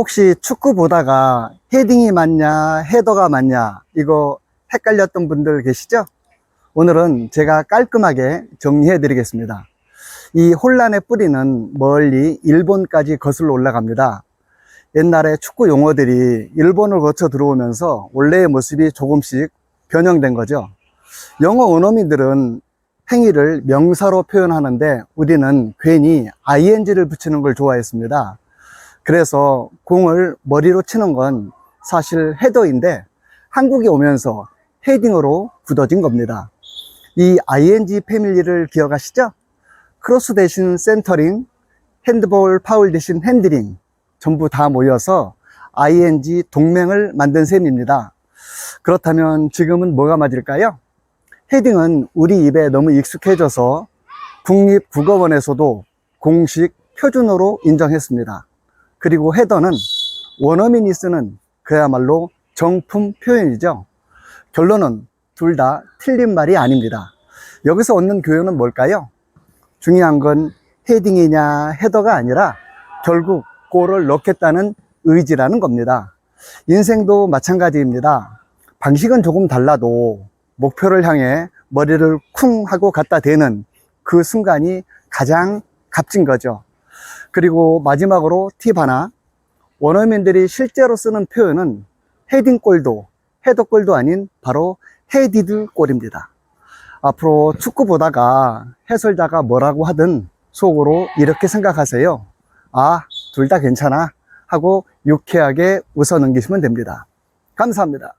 혹시 축구 보다가 헤딩이 맞냐, 헤더가 맞냐, 이거 헷갈렸던 분들 계시죠? 오늘은 제가 깔끔하게 정리해 드리겠습니다. 이 혼란의 뿌리는 멀리 일본까지 거슬러 올라갑니다. 옛날에 축구 용어들이 일본을 거쳐 들어오면서 원래의 모습이 조금씩 변형된 거죠. 영어 원어민들은 행위를 명사로 표현하는데 우리는 괜히 ing를 붙이는 걸 좋아했습니다. 그래서 공을 머리로 치는 건 사실 헤더인데 한국에 오면서 헤딩으로 굳어진 겁니다. 이 ing 패밀리를 기억하시죠? 크로스 대신 센터링, 핸드볼 파울 대신 핸들링 전부 다 모여서 ing 동맹을 만든 셈입니다. 그렇다면 지금은 뭐가 맞을까요? 헤딩은 우리 입에 너무 익숙해져서 국립국어원에서도 공식 표준어로 인정했습니다. 그리고 헤더는 원어민이 쓰는 그야말로 정품 표현이죠. 결론은 둘 다 틀린 말이 아닙니다. 여기서 얻는 교훈은 뭘까요? 중요한 건 헤딩이냐 헤더가 아니라 결국 골을 넣겠다는 의지라는 겁니다. 인생도 마찬가지입니다. 방식은 조금 달라도 목표를 향해 머리를 쿵 하고 갖다 대는 그 순간이 가장 값진 거죠. 그리고 마지막으로 팁 하나. 원어민들이 실제로 쓰는 표현은 헤딩골도 헤더골도 아닌 바로 헤디드 골입니다. 앞으로 축구 보다가 해설자가 뭐라고 하든 속으로 이렇게 생각하세요. 아, 둘 다 괜찮아. 하고 유쾌하게 웃어 넘기시면 됩니다. 감사합니다.